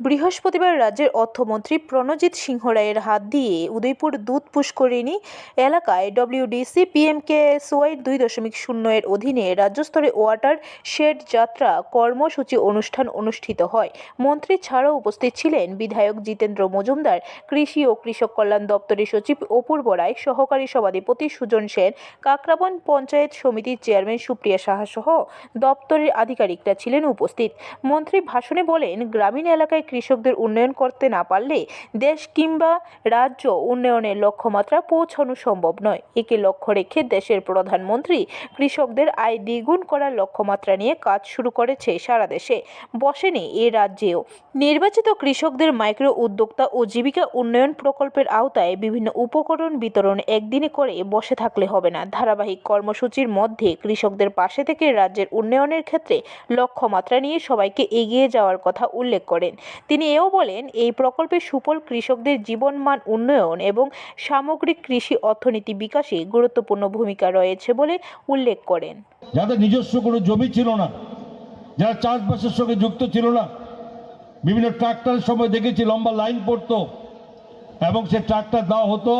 বৃহস্পতিবার রাজ্যের অর্থমন্ত্রী প্রণজিৎ সিংহ রায়ের হাত দিয়ে উদয়পুর দুধ পুষ্করিণী এলাকায় ডব্লিউডিসি পিএমকে সোয়াই দুই দশমিক শূন্য এর অধীনে রাজ্যস্তরে ওয়াটার শেড যাত্রা কর্মসূচি অনুষ্ঠান অনুষ্ঠিত হয়। মন্ত্রী ছাড়াও উপস্থিত ছিলেন বিধায়ক জিতেন্দ্র মজুমদার, কৃষি ও কৃষক কল্যাণ দপ্তরের সচিব অপূর্ব রায়, সহকারী সভাধিপতি সুজন সেন, কাকরাবন পঞ্চায়েত সমিতির চেয়ারম্যান সুপ্রিয়া সাহা সহ দপ্তরের আধিকারিকরা ছিলেন উপস্থিত। মন্ত্রী ভাষণে বলেন, গ্রামীণ এলাকায় কৃষকদের উন্নয়ন করতে না পারলে দেশ কিংবা রাজ্য উন্নয়নের লক্ষ্যমাত্রা পৌঁছানো সম্ভব নয়। একে লক্ষ্য রেখে দেশের প্রধানমন্ত্রী কৃষকদের আয় দ্বিগুণ করার লক্ষ্যমাত্রা নিয়ে কাজ শুরু করেছে সারা দেশে। বসেনি এ রাজ্যেও। নির্বাচিত কৃষকদের মাইক্রো উদ্যোক্তা ও জীবিকা উন্নয়ন প্রকল্পের আওতায় বিভিন্ন উপকরণ বিতরণ একদিনে করে বসে থাকলে হবে না। ধারাবাহিক কর্মসূচির মধ্যে কৃষকদের পাশে থেকে রাজ্যের উন্নয়নের ক্ষেত্রে লক্ষ্যমাত্রা নিয়ে সবাইকে এগিয়ে যাওয়ার কথা উল্লেখ করেন। তিনি এও বলেন, এই প্রকল্পে সুফল কৃষকদের জীবনমান উন্নয়ন এবং সামগ্রিক কৃষি অর্থনীতি বিকাশে গুরুত্বপূর্ণ ভূমিকা রয়েছে বলে উল্লেখ করেন। যাদের নিজস্ব কোনো জমি ছিল না, যারা চাষবাসের সঙ্গে যুক্ত ছিল না, বিভিন্ন ট্রাক্টরের সময় দেখেছি লম্বা লাইন পড়তো এবং সে ট্রাক্টর দেওয়া হতো,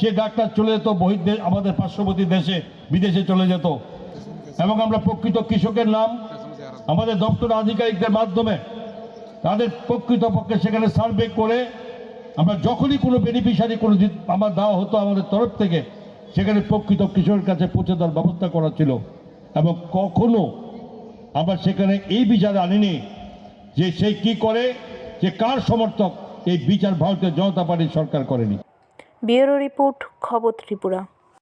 সে ট্রাক্টর চলে যেত বহির্দেশ আমাদের পার্শ্ববর্তী দেশে, বিদেশে চলে যেত। এবং আমরা প্রকৃত কৃষকের নাম, আমাদের দপ্তর আধিকারিকদের মাধ্যমে তাদের প্রকৃতপক্ষে সেখানে সার্ভে করে আমরা যখনই কোনো বেনিফিশিয়ারি কোনো আমার দেওয়া হতো আমাদের তরফ থেকে, সেখানে প্রকৃত কৃষকের কাছে পৌঁছে দেওয়ার ব্যবস্থা করা ছিল। এবং কখনো আমরা সেখানে এই বিচার আনিনি যে সে কি করে, যে কার সমর্থক, এই বিচার ভারতীয় জনতা পার্টির সরকার করেনি। ব্যুরো রিপোর্ট, খবর ত্রিপুরা।